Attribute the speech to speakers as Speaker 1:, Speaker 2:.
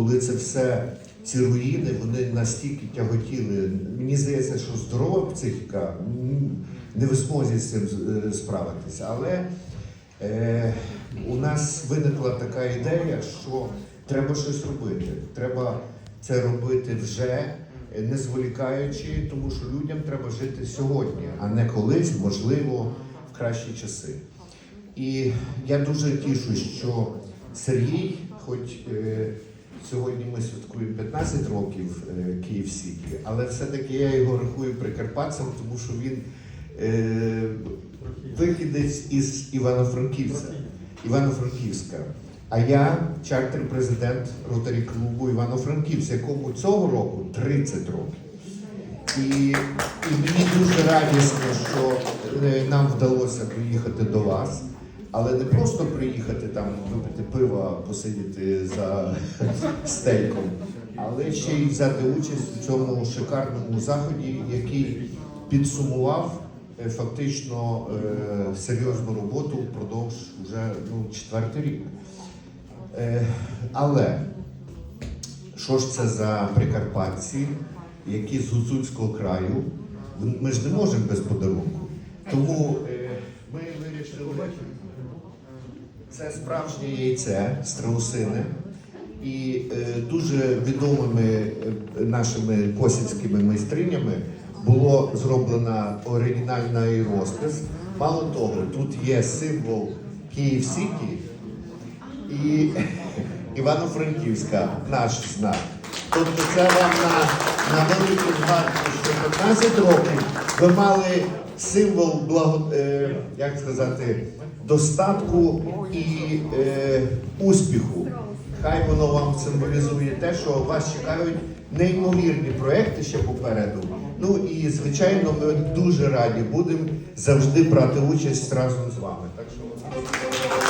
Speaker 1: коли це все, ці руїни, вони настільки тяготіли. Мені здається, що здорова психіка не в змозі з цим е, справитися. Але е, у нас виникла така ідея, що треба щось робити. Треба це робити вже, не зволікаючи, тому що людям треба жити сьогодні, а не колись, можливо, в кращі часи. І я дуже тішу, що Сергій, хоч е, сьогодні ми святкуємо 15 років е, Київ Сіті, але все-таки я його рахую прикарпатцем, тому що він е, вихідець із Івано-Франківська. Івано-Франківська. А я чартер-президент ротарі клубу Івано-Франківськ, якому цього року 30 років. І, і мені дуже радісно, що е, нам вдалося приїхати до вас, але не просто приїхати там випити пива, посидіти за стейком, але ще й взяти участь у цьому шикарному заході, який підсумував е, фактично е, серйозну роботу впродовж вже ну, четвертий рік. Е, але що ж це за прикарпатці, які з гуцульського краю? Ми ж не можемо без подарунку. Тому. Це справжнє яйце страусине. І е, дуже відомими е, нашими косівськими майстринями було зроблена оригінальна розпис. Мало того, тут є символ Київ Сіті і Івано-Франківська, наш знак. Тобто це вам на, на велику згадку, що 15 років ви мали символ благо, е, як сказати, достатку і е, успіху. Хай воно вам символізує те, що вас чекають неймовірні проекти ще попереду. Ну і звичайно, ми дуже раді будемо завжди брати участь разом з вами. Так що.